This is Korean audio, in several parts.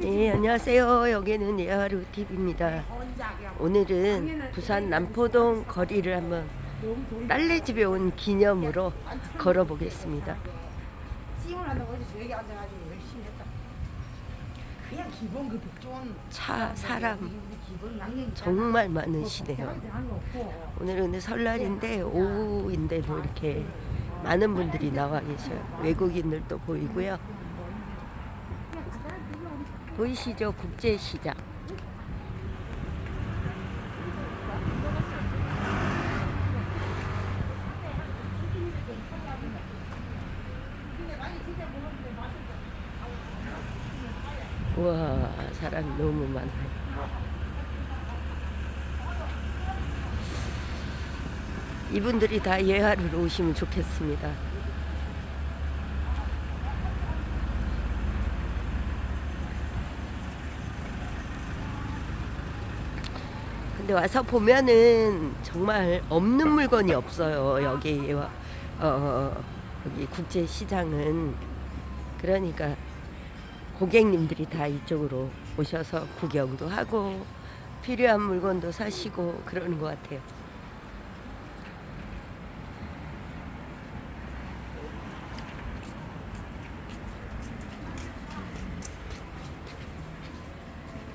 네, 안녕하세요. 여기는 예하루 TV입니다. 오늘은 부산 남포동 거리를 한번 딸내 집에 온 기념으로 걸어보겠습니다. 그 차, 사람 기본 양념 정말 많으시네요. 오늘은 근데 설날인데 오후인데 뭐 이렇게 많은 분들이 나와 계셔요. 외국인들도 보이고요. 보이시죠? 국제시장. 우와, 사람이 너무 많아요. 이분들이 다 예하루로 오시면 좋겠습니다. 근데 와서 보면은 정말 없는 물건이 없어요. 여기 와- 어, 여기 국제 시장은 그러니까 고객님들이 다 이쪽으로 오셔서 구경도 하고 필요한 물건도 사시고 그러는 것 같아요.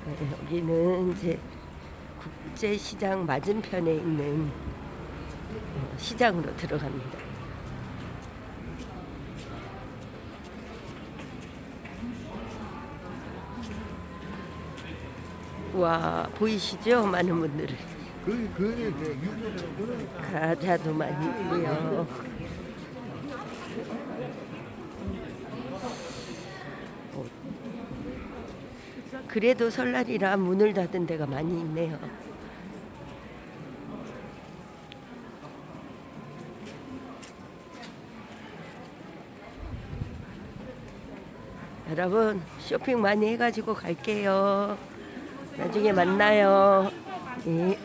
네, 여기는 이제 국제시장 맞은편에 있는 어, 시장으로 들어갑니다. 와 보이시죠? 많은 그런 과자도 많이 있고요. 그래도 설날이라 문을 닫은 데가 많이 있네요. 여러분 쇼핑 많이 해가지고 갈게요. 나중에 만나요. 예.